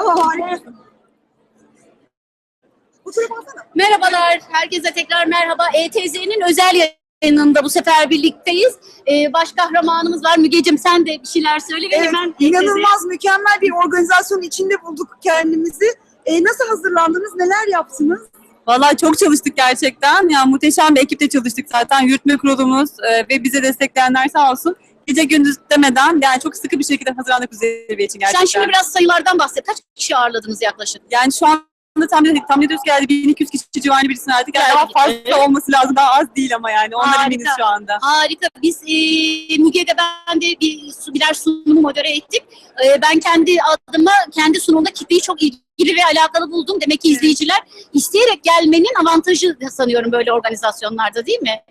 Aa, harikasın. Bu tarafa alsana. Merhabalar, herkese tekrar merhaba. ETZ'nin özel yayınında bu sefer birlikteyiz. Ee, baş kahramanımız var. Mügecim sen de bir şeyler söyle ve Evet, hemen E inanılmaz mükemmel bir organizasyonun içinde bulduk kendimizi. Ee, nasıl hazırlandınız, neler yaptınız? Vallahi çok çalıştık gerçekten. Yani muhteşem bir ekiple çalıştık zaten. Yürütme kurulumuz e, ve bize destekleyenler sağ olsun. Gece gündüz demeden yani çok sıkı bir şekilde hazırlandık bu zirve için gerçekten. Sen şimdi biraz sayılardan bahset. Kaç kişi ağırladınız yaklaşık? Yani şu anda tahmin ettik. Tahmin ediyoruz ki yani 1200 kişi civarı birisini artık. Yani daha Geldi. fazla olması lazım. Daha az değil ama yani. Ondan Harika. eminiz şu anda. Harika. Biz e, Müge'de ben de bir, birer sunumu modere ettik. E, ben kendi adıma, kendi sunumda kitleyi çok ilgili ve alakalı buldum. Demek ki izleyiciler isteyerek gelmenin avantajı sanıyorum böyle organizasyonlarda değil mi?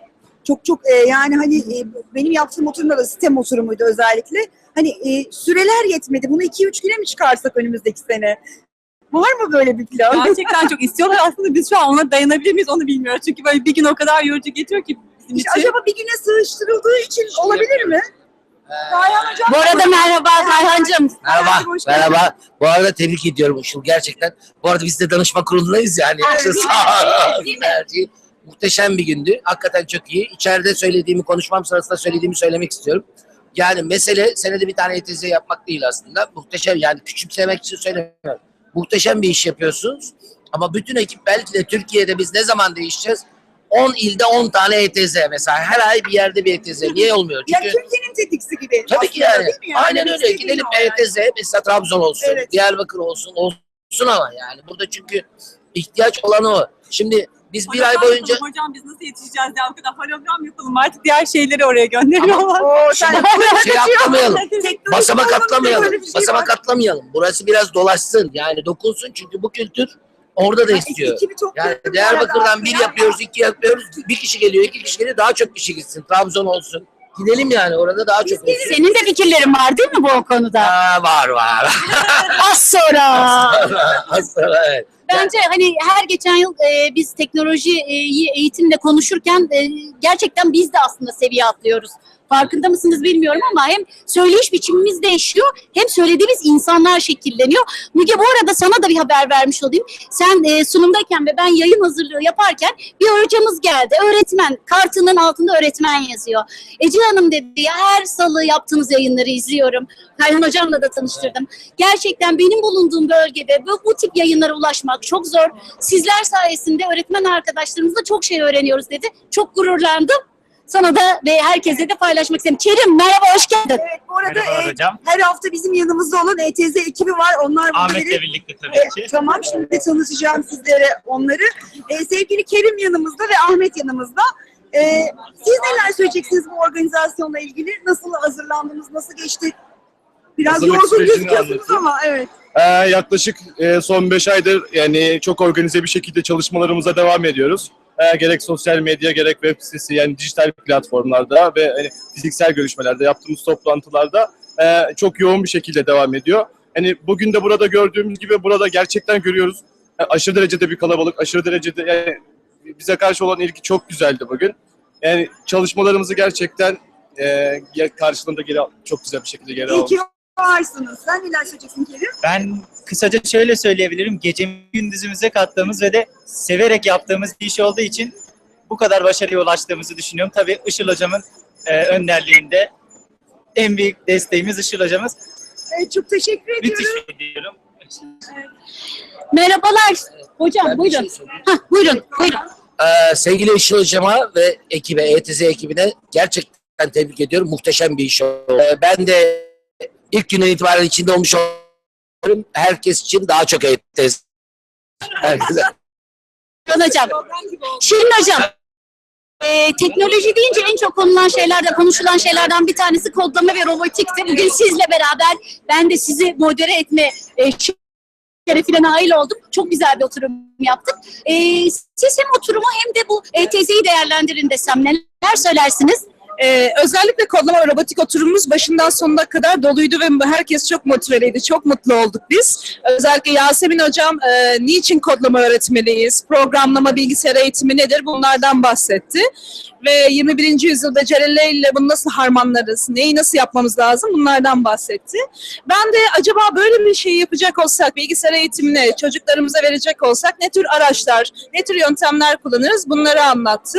Çok çok e, yani hani e, benim yaptığım oturumda da sistem oturumuydu özellikle. Hani e, süreler yetmedi. Bunu 2-3 güne mi çıkarsak önümüzdeki sene? Var mı böyle bir plan? Gerçekten çok istiyorlar. Aslında biz şu an ona dayanabilir miyiz onu bilmiyoruz. Çünkü böyle bir gün o kadar yorucu geçiyor ki bizim İşte için. acaba bir güne sığıştırıldığı için olabilir mi? Rayhan Hocam. Bu arada merhaba Kayhancığım. Merhaba, Merhaba, hoş geldin. merhaba. Bu arada tebrik ediyorum Işıl gerçekten. Bu arada biz de danışma kurulundayız yani. Evet, Sağ olun. değil mi? Muhteşem bir gündü. Hakikaten çok iyi. İçeride söylediğimi, konuşmam sırasında söylediğimi söylemek istiyorum. Yani mesele senede bir tane ETZ yapmak değil aslında. Muhteşem yani küçümsemek için söylemiyorum. Muhteşem bir iş yapıyorsunuz. Ama bütün ekip belki de Türkiye'de biz ne zaman değişeceğiz? 10 ilde 10 tane ETZ mesela. Her ay bir yerde bir ETZ. Niye olmuyor? Ya Çünkü Türkiye'nin tetikçi gibi. Tabii ki yani. değil mi yani? Aynen öyle. İstediğin Gidelim o yani. ETZ mesela Trabzon olsun, Evet. Diyarbakır olsun, olsun ama yani. Burada çünkü ihtiyaç olan o. Şimdi biz bir ay Hologram boyunca yapalım Hocam biz nasıl yetişeceğiz ya? O kadar hologram yapalım artık diğer şeyleri oraya gönderiyorlar. Oo, sen şey atlamayalım. Basamak atlamayalım. şey Basamak var. atlamayalım. Burası biraz dolaşsın. Yani dokunsun çünkü bu kültür orada da Yani istiyor. ekibi çok Yani Diyarbakır'dan bir yapıyoruz, iki yapıyoruz. Bir kişi geliyor, iki kişi geliyor. Daha çok kişi gitsin. Trabzon olsun. Gidelim yani orada daha çok olsun. Senin de fikirlerin var değil mi bu konuda? Aa, var var. Az sonra. Aslında evet. Bence hani her geçen yıl e, biz teknolojiyi eğitimle konuşurken e, gerçekten biz de aslında seviye atlıyoruz. Farkında mısınız bilmiyorum ama hem söyleyiş biçimimiz değişiyor hem söylediğimiz insanlar şekilleniyor. Müge bu arada sana da bir haber vermiş olayım. Sen e, sunumdayken ve ben yayın hazırlığı yaparken bir hocamız geldi. Öğretmen, kartının altında öğretmen yazıyor. Ece Hanım dedi ya her salı yaptığınız yayınları izliyorum. Kayhan Hocam'la da tanıştırdım. Gerçekten benim bulunduğum bölgede bu, bu tip yayınlara ulaşmak çok zor. Sizler sayesinde öğretmen arkadaşlarımızla çok şey öğreniyoruz dedi. Çok gururlandım. Sana da ve herkese de paylaşmak istedim. Kerim merhaba hoş geldin. Evet bu arada Merhabalar e, hocam. her hafta bizim yanımızda olan ETZ ekibi var. Onlar Ahmet'le birlikte E, tabii ki. tamam şimdi de tanıtacağım sizlere onları. E, sevgili Kerim yanımızda ve Ahmet yanımızda. E, siz neler söyleyeceksiniz bu organizasyonla ilgili? Nasıl hazırlandınız? Nasıl geçti? Biraz Hazırlık yorgun sürecini gözüküyorsunuz anlatayım. ama evet. Ee, yaklaşık e, son 5 aydır yani çok organize bir şekilde çalışmalarımıza devam ediyoruz. Ee, gerek sosyal medya gerek web sitesi yani dijital platformlarda ve hani, fiziksel görüşmelerde yaptığımız toplantılarda e, çok yoğun bir şekilde devam ediyor. Hani bugün de burada gördüğümüz gibi burada gerçekten görüyoruz. E, aşırı derecede bir kalabalık, aşırı derecede yani bize karşı olan ilgi çok güzeldi bugün. Yani çalışmalarımızı gerçekten e, karşılığında geri çok güzel bir şekilde geri İyi aldık. ki varsınız. Sen neler söyleyeceksin Kerim? Ben kısaca şöyle söyleyebilirim. Gecemi gündüzümüze kattığımız ve de severek yaptığımız bir iş olduğu için bu kadar başarıya ulaştığımızı düşünüyorum. Tabii Işıl hocamın e, önderliğinde en büyük desteğimiz Işıl hocamız. Evet, çok teşekkür Müthiş ediyorum. diyorum. Merhabalar. Hocam Ben buyurun. şey. Hah, buyurun buyurun. Ee, sevgili Işıl Hocam'a ve ekibe, ETZ ekibine gerçekten tebrik ediyorum. Muhteşem bir iş oldu. Ee, ben de ilk günden itibaren içinde olmuş oluyorum. Herkes için daha çok ETZ. Herkese. Hocam. Şimdi hocam e, teknoloji deyince en çok konulan şeylerden, konuşulan şeylerden bir tanesi kodlama ve robotikti. Bugün sizle beraber ben de sizi modere etme e, şerefine nail oldum. Çok güzel bir oturum yaptık. E, siz hem oturumu hem de bu ETZ'yi değerlendirin desem neler söylersiniz? Ee, özellikle kodlama robotik oturumumuz başından sonuna kadar doluydu ve herkes çok motiveliydi. Çok mutlu olduk biz. Özellikle Yasemin Hocam e, niçin kodlama öğretmeliyiz, programlama bilgisayar eğitimi nedir bunlardan bahsetti. Ve 21. yüzyıl becerileriyle bunu nasıl harmanlarız, neyi nasıl yapmamız lazım bunlardan bahsetti. Ben de acaba böyle bir şey yapacak olsak, bilgisayar eğitimini çocuklarımıza verecek olsak ne tür araçlar, ne tür yöntemler kullanırız bunları anlattı.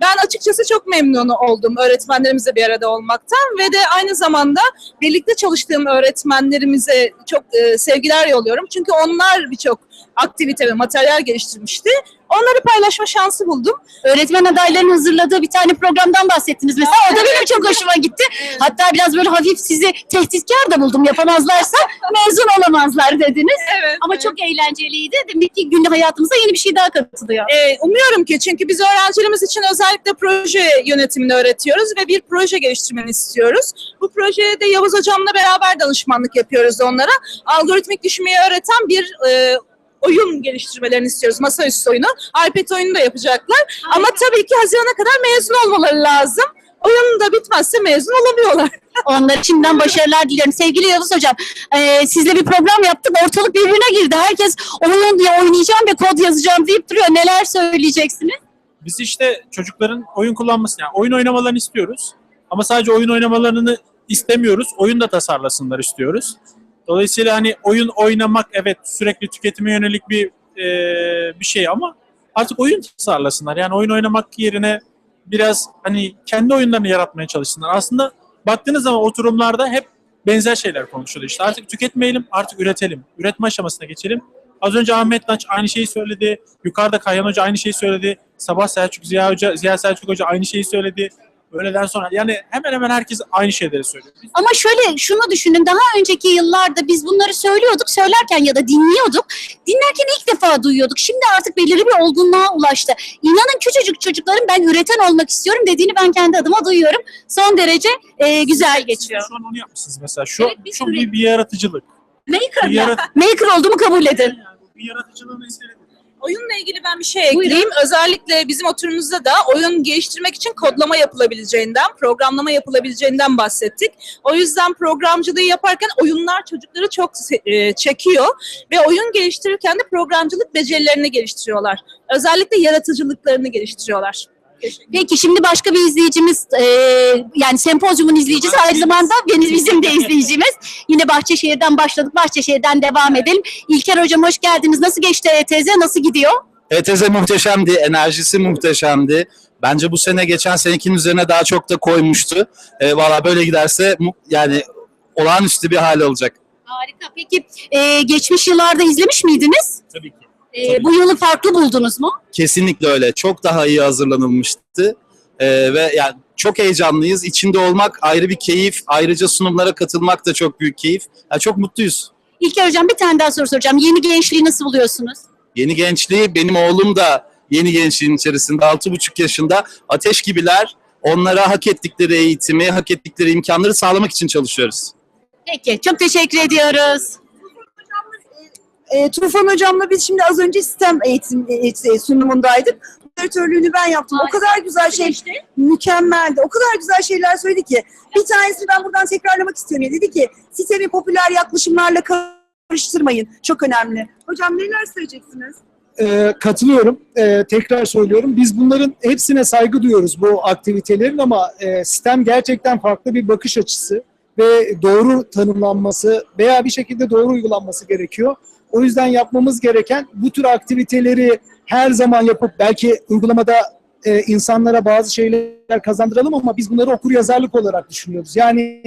Ben açıkçası çok memnun oldum öğretmenlerimizle bir arada olmaktan ve de aynı zamanda birlikte çalıştığım öğretmenlerimize çok e, sevgiler yolluyorum. Çünkü onlar birçok aktivite ve materyal geliştirmişti. Onları paylaşma şansı buldum. Öğretmen adaylarının hazırladığı bir tane programdan bahsettiniz mesela. O da benim çok hoşuma gitti. Hatta biraz böyle hafif sizi tehditkar da buldum. Yapamazlarsa mezun olamazlar dediniz. Evet. Ama çok eğlenceliydi. Demek ki günlük hayatımıza yeni bir şey daha katılıyor. Ee, umuyorum ki çünkü biz öğrencilerimiz için özellikle proje yönetimini öğretiyoruz ve bir proje geliştirmeni istiyoruz. Bu projeye de Yavuz Hocam'la beraber danışmanlık yapıyoruz onlara. Algoritmik düşünmeyi öğreten bir e, oyun geliştirmelerini istiyoruz. Masaüstü oyunu. iPad oyunu da yapacaklar. Ama tabii ki Haziran'a kadar mezun olmaları lazım. Oyun da bitmezse mezun olamıyorlar. Onlara şimdiden başarılar diliyorum. Sevgili Yavuz Hocam, e, sizle bir program yaptık. Ortalık birbirine girdi. Herkes oyun diye oynayacağım ve kod yazacağım deyip duruyor. Neler söyleyeceksiniz? Biz işte çocukların oyun kullanmasını, yani oyun oynamalarını istiyoruz. Ama sadece oyun oynamalarını istemiyoruz. Oyun da tasarlasınlar istiyoruz. Dolayısıyla hani oyun oynamak evet sürekli tüketime yönelik bir e, bir şey ama artık oyun tasarlasınlar. Yani oyun oynamak yerine biraz hani kendi oyunlarını yaratmaya çalışsınlar. Aslında baktığınız zaman oturumlarda hep benzer şeyler konuşuluyor. İşte artık tüketmeyelim, artık üretelim. Üretme aşamasına geçelim. Az önce Ahmet Naç aynı şeyi söyledi. Yukarıda Kayhan Hoca aynı şeyi söyledi. Sabah Selçuk Ziya Hoca, Ziya Selçuk Hoca aynı şeyi söyledi. Öğleden sonra yani hemen hemen herkes aynı şeyleri söylüyor. Ama şöyle şunu düşünün. Daha önceki yıllarda biz bunları söylüyorduk. Söylerken ya da dinliyorduk. Dinlerken ilk defa duyuyorduk. Şimdi artık belirli bir olgunluğa ulaştı. İnanın küçücük çocukların ben üreten olmak istiyorum dediğini ben kendi adıma duyuyorum. Son derece e, güzel geçiyor. Şu an onu yapmışsınız mesela. Şu, Evet, şu bir, bir yaratıcılık. Maker Bir ya. yarat- Maker olduğumu kabul edin. Yani bir yaratıcılığını istedim. Oyunla ilgili ben bir şey ekleyeyim. Özellikle bizim oturumumuzda da oyun geliştirmek için kodlama yapılabileceğinden, programlama yapılabileceğinden bahsettik. O yüzden programcılığı yaparken oyunlar çocukları çok e, çekiyor ve oyun geliştirirken de programcılık becerilerini geliştiriyorlar. Özellikle yaratıcılıklarını geliştiriyorlar. Peki şimdi başka bir izleyicimiz e, yani sempozyumun izleyicisi aynı zamanda benim bizim de izleyicimiz. Yine Bahçeşehir'den başladık. Bahçeşehir'den devam edelim. İlker hocam hoş geldiniz. Nasıl geçti ETZ? Nasıl gidiyor? ETZ muhteşemdi, enerjisi muhteşemdi. Bence bu sene geçen senekinin üzerine daha çok da koymuştu. E, Valla böyle giderse yani olağanüstü bir hal olacak. Harika. Peki e, geçmiş yıllarda izlemiş miydiniz? Tabii ki. E, Tabii. bu yılı farklı buldunuz mu? Kesinlikle öyle. Çok daha iyi hazırlanılmıştı. E, ve yani çok heyecanlıyız. İçinde olmak ayrı bir keyif. Ayrıca sunumlara katılmak da çok büyük keyif. Yani çok mutluyuz. İlker hocam bir tane daha soru soracağım. Yeni gençliği nasıl buluyorsunuz? Yeni gençliği, benim oğlum da yeni gençliğin içerisinde 6,5 yaşında. Ateş gibiler. Onlara hak ettikleri eğitimi, hak ettikleri imkanları sağlamak için çalışıyoruz. Peki çok teşekkür ediyoruz. E, Tufan hocamla biz şimdi az önce sistem eğitim e, sunumundaydık. Moderatörlüğünü ben yaptım. O kadar güzel şey, mükemmeldi. O kadar güzel şeyler söyledi ki. Bir tanesini ben buradan tekrarlamak istiyorum. Dedi ki sistemi popüler yaklaşımlarla karıştırmayın. Çok önemli. Hocam neler söyleyeceksiniz? Ee, katılıyorum. Ee, tekrar söylüyorum. Biz bunların hepsine saygı duyuyoruz bu aktivitelerin ama e, sistem gerçekten farklı bir bakış açısı ve doğru tanımlanması veya bir şekilde doğru uygulanması gerekiyor. O yüzden yapmamız gereken bu tür aktiviteleri her zaman yapıp belki uygulamada e, insanlara bazı şeyler kazandıralım ama biz bunları okur yazarlık olarak düşünüyoruz. Yani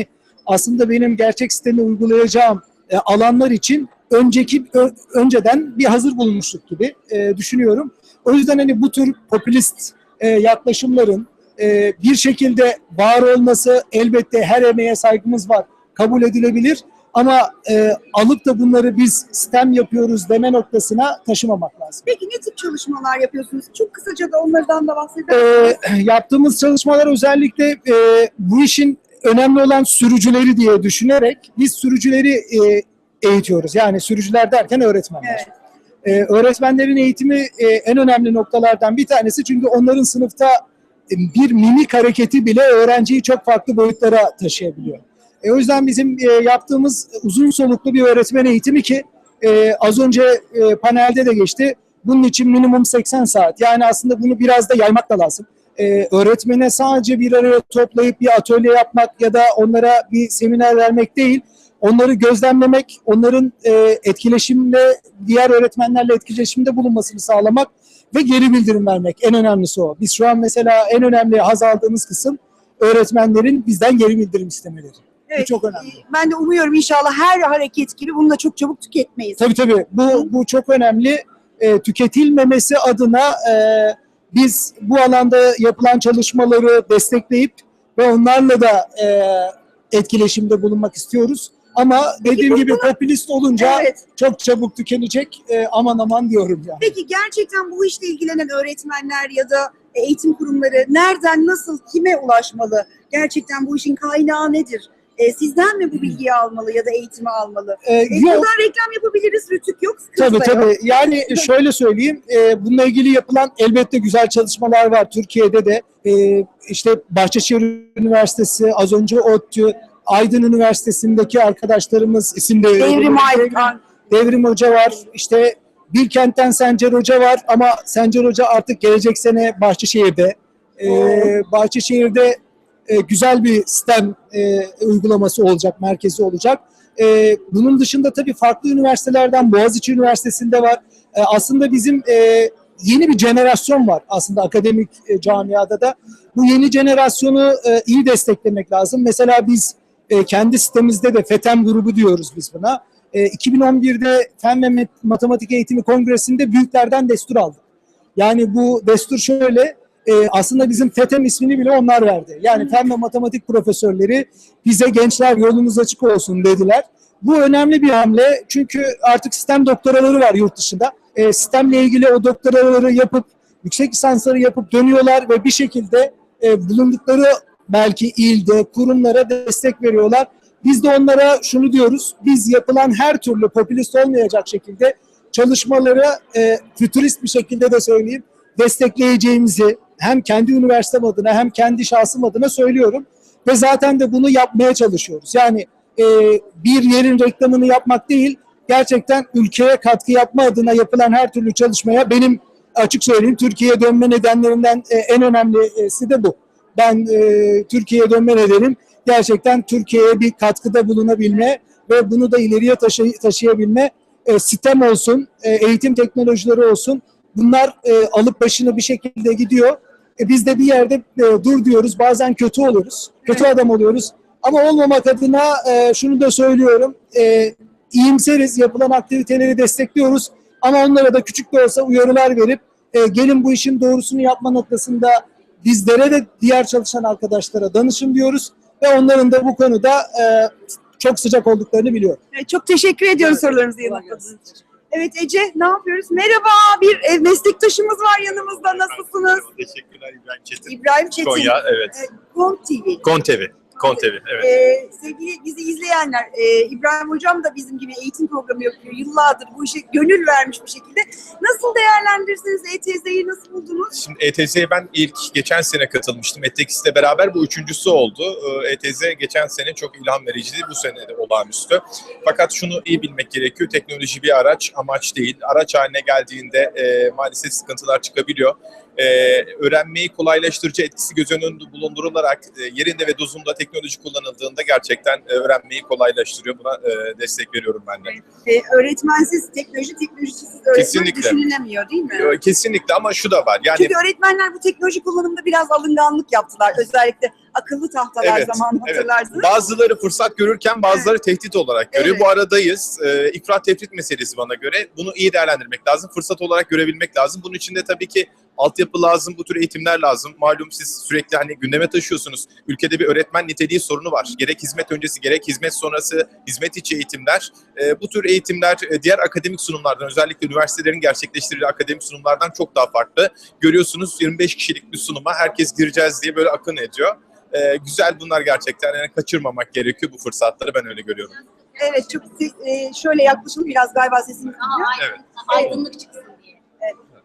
aslında benim gerçek sistemi uygulayacağım e, alanlar için önceki ö- önceden bir hazır bulunmuşluk gibi e, düşünüyorum. O yüzden hani bu tür popülist e, yaklaşımların e, bir şekilde var olması elbette her emeğe saygımız var. Kabul edilebilir ama e, alıp da bunları biz sistem yapıyoruz deme noktasına taşımamak lazım. Peki ne tip çalışmalar yapıyorsunuz? Çok kısaca da onlardan da bahseder E, yaptığımız çalışmalar özellikle e, bu işin önemli olan sürücüleri diye düşünerek biz sürücüleri e, eğitiyoruz. Yani sürücüler derken öğretmenler. Evet. Ee, öğretmenlerin eğitimi e, en önemli noktalardan bir tanesi çünkü onların sınıfta bir mimik hareketi bile öğrenciyi çok farklı boyutlara taşıyabiliyor. E, o yüzden bizim e, yaptığımız uzun soluklu bir öğretmen eğitimi ki e, az önce e, panelde de geçti. Bunun için minimum 80 saat. Yani aslında bunu biraz da yaymak da lazım. E, öğretmene sadece bir araya toplayıp bir atölye yapmak ya da onlara bir seminer vermek değil, onları gözlemlemek, onların e, etkileşimle, diğer öğretmenlerle etkileşimde bulunmasını sağlamak ve geri bildirim vermek. En önemlisi o. Biz şu an mesela en önemli haz aldığımız kısım öğretmenlerin bizden geri bildirim istemeleri. Bu Evet, çok önemli. e, Ben de umuyorum inşallah her hareket gibi bunu da çok çabuk tüketmeyiz. Tabii tabii. Bu, bu çok önemli. E, tüketilmemesi adına e, biz bu alanda yapılan çalışmaları destekleyip ve onlarla da e, etkileşimde bulunmak istiyoruz. Ama dediğim bu- gibi popülist olunca Evet. çok çabuk tükenecek. E, aman aman diyorum yani. Peki gerçekten bu işle ilgilenen öğretmenler ya da eğitim kurumları nereden, nasıl, kime ulaşmalı? Gerçekten bu işin kaynağı nedir? E, sizden mi bu bilgiyi almalı ya da eğitimi almalı? E, E, yok. buradan reklam yapabiliriz, rütük yok, sıkıntı Tabii da yok. tabii. Yani şöyle söyleyeyim, e, bununla ilgili yapılan elbette güzel çalışmalar var Türkiye'de de. E, işte Bahçeşehir Üniversitesi, az önce ODTÜ, Aydın Üniversitesi'ndeki arkadaşlarımız isimde Devrim Aykan. Devrim Hoca var. İşte Bilkent'ten Sencer Hoca var ama Sencer Hoca artık gelecek sene Bahçeşehir'de. E, Bahçeşehir'de e, güzel bir sistem e, uygulaması olacak, merkezi olacak. E, bunun dışında tabii farklı üniversitelerden Boğaziçi Üniversitesi'nde var. E, aslında bizim e, yeni bir jenerasyon var aslında akademik e, camiada da. Bu yeni jenerasyonu e, iyi desteklemek lazım. Mesela biz e, kendi sitemizde de FETEM grubu diyoruz biz buna. E, 2011'de Fen ve Mat- Matematik Eğitimi Kongresi'nde büyüklerden destur aldık. Yani bu destur şöyle, e, aslında bizim FETEM ismini bile onlar verdi. Yani fen ve matematik profesörleri bize gençler yolunuz açık olsun dediler. Bu önemli bir hamle çünkü artık sistem doktoraları var yurt dışında. E, sistemle ilgili o doktoraları yapıp, yüksek lisansları yapıp dönüyorlar ve bir şekilde e, bulundukları belki ilde, kurumlara destek veriyorlar. Biz de onlara şunu diyoruz, biz yapılan her türlü popülist olmayacak şekilde çalışmaları e, fütürist bir şekilde de söyleyeyim, destekleyeceğimizi hem kendi üniversitem adına hem kendi şahsım adına söylüyorum. Ve zaten de bunu yapmaya çalışıyoruz. Yani e, bir yerin reklamını yapmak değil, gerçekten ülkeye katkı yapma adına yapılan her türlü çalışmaya benim açık söyleyeyim Türkiye'ye dönme nedenlerinden e, en önemlisi de bu. Ben e, Türkiye'ye dönme nedenim gerçekten Türkiye'ye bir katkıda bulunabilme ve bunu da ileriye taşı- taşıyabilme e, sistem olsun, e, eğitim teknolojileri olsun. Bunlar e, alıp başını bir şekilde gidiyor. E, biz de bir yerde e, dur diyoruz. Bazen kötü oluruz. Kötü adam oluyoruz. Ama olmamak adına e, şunu da söylüyorum. E, iyimseriz. Yapılan aktiviteleri destekliyoruz. Ama onlara da küçük de olsa uyarılar verip e, gelin bu işin doğrusunu yapma noktasında bizlere de diğer çalışan arkadaşlara danışın diyoruz. Ve onların da bu konuda e, çok sıcak olduklarını biliyorum. Evet, çok teşekkür ediyoruz sorularınızı yanıtladığınız için. Evet Ece ne yapıyoruz? Merhaba bir e, meslektaşımız var yanımızda. Nasılsınız? Teşekkürler İbrahim Çetin. İbrahim Çetin. Konya evet. E, Kom TV. Kontevi. Evet. Ee, sevgili bizi izleyenler, e, İbrahim Hocam da bizim gibi eğitim programı yapıyor. Yıllardır bu işe gönül vermiş bir şekilde. Nasıl değerlendirirsiniz ETZ'yi nasıl buldunuz? Şimdi ETZ'ye ben ilk geçen sene katılmıştım. ETEX'le beraber bu üçüncüsü oldu. ETZ geçen sene çok ilham vericiydi. Bu sene de olağanüstü. Fakat şunu iyi bilmek gerekiyor. Teknoloji bir araç, amaç değil. Araç haline geldiğinde e, maalesef sıkıntılar çıkabiliyor. Ee, öğrenmeyi kolaylaştırıcı etkisi göz önünde bulundurularak e, yerinde ve dozunda teknoloji kullanıldığında gerçekten e, öğrenmeyi kolaylaştırıyor. Buna e, destek veriyorum ben de. Ee, öğretmensiz teknoloji, teknolojisiz öğretmen Kesinlikle. düşünülemiyor değil mi? Kesinlikle ama şu da var. Yani Çünkü öğretmenler bu teknoloji kullanımında biraz alınganlık yaptılar. Özellikle akıllı tahtalar Evet, zamanı evet. hatırlarsınız. Bazıları fırsat görürken bazıları tehdit olarak görüyor. Evet. Bu aradayız. Ee, ifrat tefrit meselesi bana göre. Bunu iyi değerlendirmek lazım. Fırsat olarak görebilmek lazım. Bunun için de tabii ki altyapı lazım, bu tür eğitimler lazım. Malum siz sürekli hani gündeme taşıyorsunuz. Ülkede bir öğretmen niteliği sorunu var. Gerek hizmet öncesi, gerek hizmet sonrası, hizmet içi eğitimler. Ee, bu tür eğitimler e, diğer akademik sunumlardan, özellikle üniversitelerin gerçekleştirdiği akademik sunumlardan çok daha farklı. Görüyorsunuz 25 kişilik bir sunuma herkes gireceğiz diye böyle akın ediyor. Ee, güzel bunlar gerçekten. Yani kaçırmamak gerekiyor bu fırsatları ben öyle görüyorum. Evet çok e, şöyle yaklaşalım biraz galiba sesimiz gidiyor. Evet. Aydınlık çıksın diye.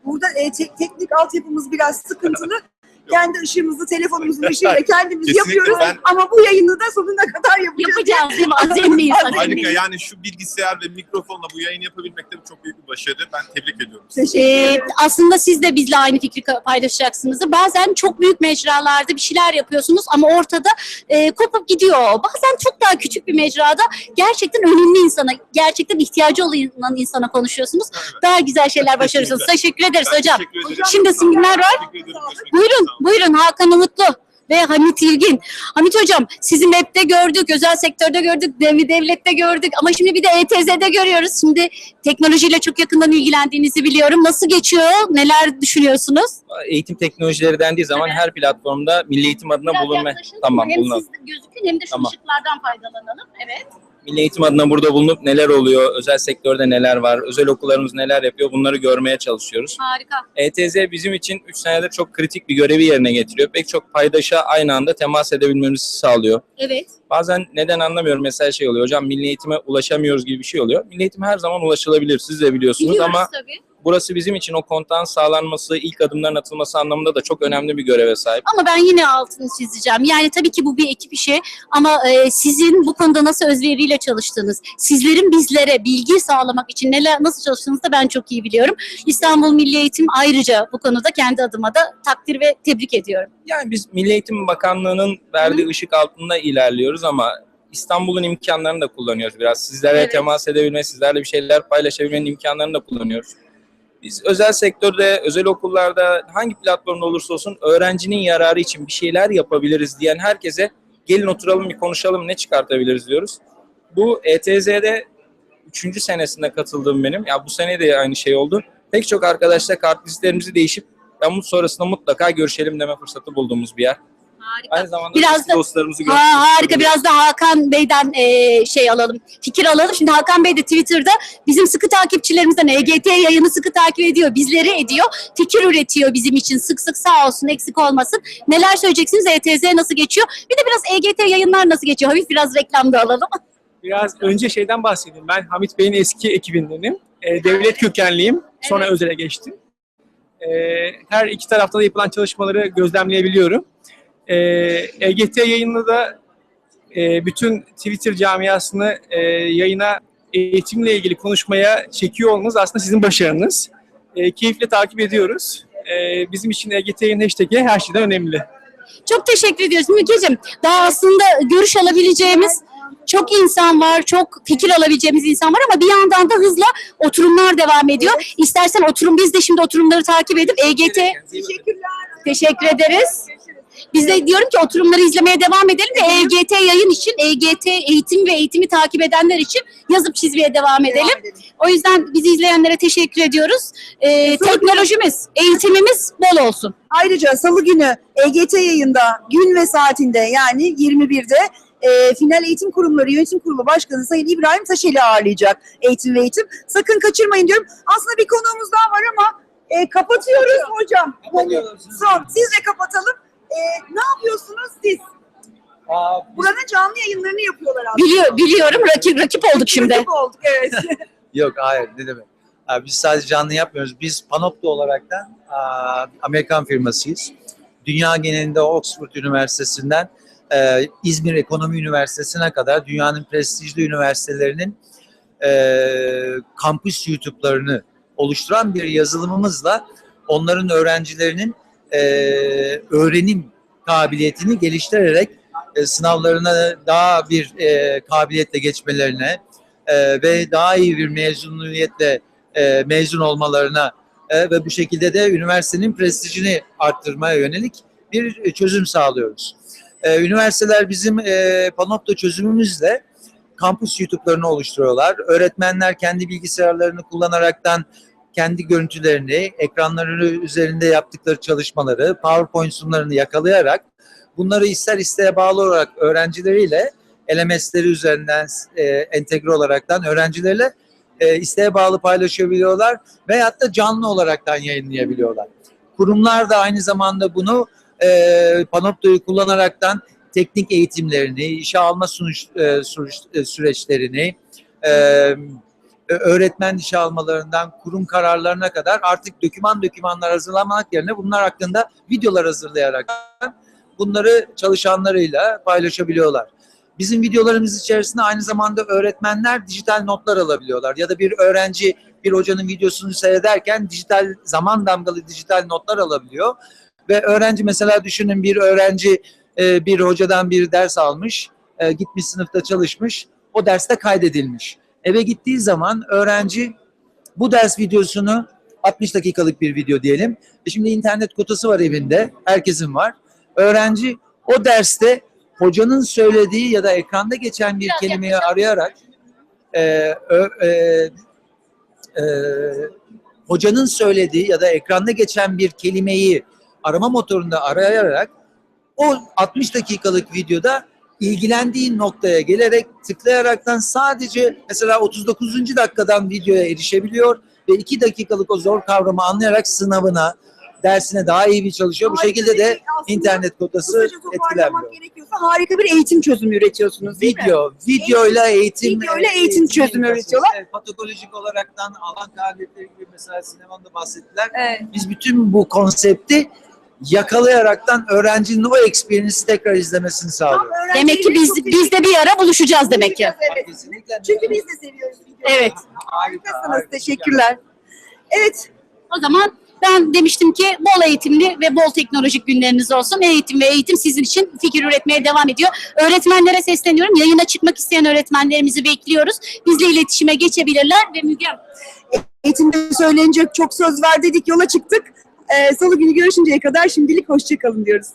Burada e, tek- teknik altyapımız biraz sıkıntılı. Kendi ışığımızı, telefonumuzun ışığıyla kendimiz Kesinlikle yapıyoruz. ben- Ama bu yayını da sonuna kadar yapacağız. Yapacağız değil mi? Azemliyiz. Harika yani şu bilgisayar ve mikrofonla bu yayını yapabilmek de çok büyük bir başarı. Ben tebrik ediyorum. Teşekkür Ee, ederim. aslında siz de bizle aynı fikri ka- paylaşacaksınız. Bazen çok büyük mecralarda bir şeyler yapıyorsunuz ama ortada e, kopup gidiyor. Bazen çok daha küçük bir mecrada gerçekten önemli insana, gerçekten ihtiyacı olan insana konuşuyorsunuz. Daha güzel şeyler başarıyorsunuz. Teşekkür ederiz Ben hocam. teşekkür ederim. Şimdi simler var. Teşekkür ederim. Görüşmek üzere. Buyurun, Sağ olun. Buyurun Hakan Umutlu ve Hamit İlgin. Hamit hocam sizi MEP'te gördük, özel sektörde gördük, dev- devlette gördük ama şimdi bir de ETZ'de görüyoruz. Şimdi teknolojiyle çok yakından ilgilendiğinizi biliyorum. Nasıl geçiyor? Neler düşünüyorsunuz? eğitim teknolojileri dendiği zaman her platformda milli eğitim adına Biraz bulunma tamam hem bulunalım. siz gözükün hem de şu Tamam. ışıklardan faydalanalım. Evet. Milli eğitim adına burada bulunup neler oluyor, özel sektörde neler var, özel okullarımız neler yapıyor bunları görmeye çalışıyoruz. Harika. ETZ bizim için 3 senedir çok kritik bir görevi yerine getiriyor. Pek çok paydaşa aynı anda temas edebilmemizi sağlıyor. Evet. Bazen neden anlamıyorum mesela şey oluyor hocam milli eğitime ulaşamıyoruz gibi bir şey oluyor. Milli eğitim her zaman ulaşılabilir siz de biliyorsunuz Biliyoruz ama tabii. Burası bizim için o kontağın sağlanması, ilk adımların atılması anlamında da çok önemli bir göreve sahip. Ama ben yine altını çizeceğim. Yani tabii ki bu bir ekip işi ama e, sizin bu konuda nasıl özveriyle çalıştığınız, sizlerin bizlere bilgi sağlamak için neler nasıl çalıştığınızı da ben çok iyi biliyorum. İstanbul Milli Eğitim ayrıca bu konuda kendi adıma da takdir ve tebrik ediyorum. Yani biz Milli Eğitim Bakanlığı'nın verdiği ışık altında ilerliyoruz ama İstanbul'un imkanlarını da kullanıyoruz biraz. Sizlere Evet. temas edebilme, sizlerle bir şeyler paylaşabilmenin imkanlarını da kullanıyoruz. Biz özel sektörde, özel okullarda hangi platformda olursa olsun öğrencinin yararı için bir şeyler yapabiliriz diyen herkese gelin oturalım bir konuşalım ne çıkartabiliriz diyoruz. Bu ETZ'de 3. senesinde katıldığım benim. Ya bu sene de aynı şey oldu. Pek çok arkadaşla kart listelerimizi değişip ben bu sonrasında mutlaka görüşelim deme fırsatı bulduğumuz bir yer. Harika. Aynı zamanda Biraz da- dostlarımızı görmek Ha, harika biraz da Hakan Bey'den e, şey alalım, fikir alalım. Şimdi Hakan Bey de Twitter'da bizim sıkı takipçilerimizden EGT yayını sıkı takip ediyor, bizleri ediyor. Fikir üretiyor bizim için sık sık sağ olsun eksik olmasın. Neler söyleyeceksiniz? ETZ nasıl geçiyor? Bir de biraz EGT yayınlar nasıl geçiyor? Hafif biraz reklamda alalım. Biraz önce şeyden bahsedeyim. Ben Hamit Bey'in eski ekibindenim. E, devlet kökenliyim. Sonra Evet. özele geçtim. E, her iki tarafta da yapılan çalışmaları gözlemleyebiliyorum. E, EGT yayını da e, bütün Twitter camiasını e, yayına eğitimle ilgili konuşmaya çekiyor olmanız aslında sizin başarınız. E, keyifle takip ediyoruz. E, bizim için EGT yayın hashtag'i her şeyden önemli. Çok teşekkür ediyoruz Mügeciğim. Daha aslında görüş alabileceğimiz çok insan var, çok fikir alabileceğimiz insan var ama bir yandan da hızla oturumlar devam ediyor. İstersen oturum biz de şimdi oturumları takip edip EGT Teşekkürler. teşekkür ederiz. Biz de diyorum ki oturumları izlemeye devam edelim de EGT yayın için, EGT eğitim ve eğitimi takip edenler için yazıp çizmeye devam edelim. O yüzden bizi izleyenlere teşekkür ediyoruz. Ee, teknolojimiz, eğitimimiz bol olsun. Ayrıca salı günü EGT yayında gün ve saatinde yani 21'de e, Final Eğitim Kurumları Yönetim Kurulu Başkanı Sayın İbrahim Taşeli ağırlayacak eğitim ve eğitim. Sakın kaçırmayın diyorum. Aslında bir konuğumuz daha var ama e, kapatıyoruz hocam. Son. Siz de kapatalım. E, ne yapıyorsunuz siz? Buranın canlı yayınlarını yapıyorlar aslında. Biliyor, biliyorum rakip rakip olduk şimdi. Rakip olduk evet. Yok hayır ne demek. Aa, Biz sadece canlı yapmıyoruz. Biz Panopto olaraktan aa, Amerikan firmasıyız. Dünya genelinde Oxford Üniversitesi'nden e, İzmir Ekonomi Üniversitesi'ne kadar dünyanın prestijli üniversitelerinin e, kampüs YouTube'larını oluşturan bir yazılımımızla onların öğrencilerinin e, öğrenim kabiliyetini geliştirerek e, sınavlarına daha bir e, kabiliyetle geçmelerine e, ve daha iyi bir mezuniyetle e, mezun olmalarına e, ve bu şekilde de üniversitenin prestijini arttırmaya yönelik bir çözüm sağlıyoruz. E, üniversiteler bizim e, Panopto çözümümüzle kampüs YouTube'larını oluşturuyorlar. Öğretmenler kendi bilgisayarlarını kullanaraktan kendi görüntülerini, ekranları üzerinde yaptıkları çalışmaları, PowerPoint sunumlarını yakalayarak bunları ister isteğe bağlı olarak öğrencileriyle LMS'leri üzerinden e, entegre olaraktan öğrencilerle e, isteğe bağlı paylaşabiliyorlar veyahut da canlı olaraktan yayınlayabiliyorlar. Kurumlar da aynı zamanda bunu e, Panopto'yu kullanaraktan teknik eğitimlerini, işe alma sunuş, e, e, süreçlerini, e, öğretmen işe almalarından kurum kararlarına kadar artık doküman dokümanlar hazırlamak yerine bunlar hakkında videolar hazırlayarak bunları çalışanlarıyla paylaşabiliyorlar. Bizim videolarımız içerisinde aynı zamanda öğretmenler dijital notlar alabiliyorlar ya da bir öğrenci bir hocanın videosunu seyrederken dijital zaman damgalı dijital notlar alabiliyor ve öğrenci mesela düşünün bir öğrenci e, bir hocadan bir ders almış, e, gitmiş sınıfta çalışmış, o derste kaydedilmiş. Eve gittiği zaman öğrenci bu ders videosunu 60 dakikalık bir video diyelim. E şimdi internet kotası var evinde, herkesin var. Öğrenci o derste hocanın söylediği ya da ekranda geçen bir kelimeyi arayarak e, ö- e, e, hocanın söylediği ya da ekranda geçen bir kelimeyi arama motorunda arayarak o 60 dakikalık videoda ilgilendiği noktaya gelerek tıklayaraktan sadece mesela 39. dakikadan videoya erişebiliyor ve 2 dakikalık o zor kavramı anlayarak sınavına, dersine daha iyi bir çalışıyor. Bu Harika şekilde de aslında internet kotası etkilenmiyor. gerekiyorsa harika bir eğitim çözümü üretiyorsunuz değil mi? Video, videoyla eğitim, Videoyla eğitim çözümü yapıyoruz. üretiyorlar. Evet, patolojik olaraktan alan kabiliyetleri gibi mesela Sinem'in de bahsettiler. Evet. Biz bütün bu konsepti yakalayaraktan öğrencinin o experience'i tekrar izlemesini öğrenciyle Demek ki biz biz de bir ara buluşacağız demek ki. Evet. Kesinlikle. Çünkü biz de seviyoruz videoları. Evet. Harikasınız. Teşekkürler. Evet. O zaman ben demiştim ki bol eğitimli ve bol teknolojik günleriniz olsun. Eğitim ve eğitim sizin için fikir üretmeye devam ediyor. Öğretmenlere sesleniyorum. Yayına çıkmak isteyen öğretmenlerimizi bekliyoruz. Bizle iletişime geçebilirler ve Müge Eğitimde söylenecek çok söz ver dedik yola çıktık. Ee, Salı günü görüşünceye kadar şimdilik hoşçakalın diyoruz.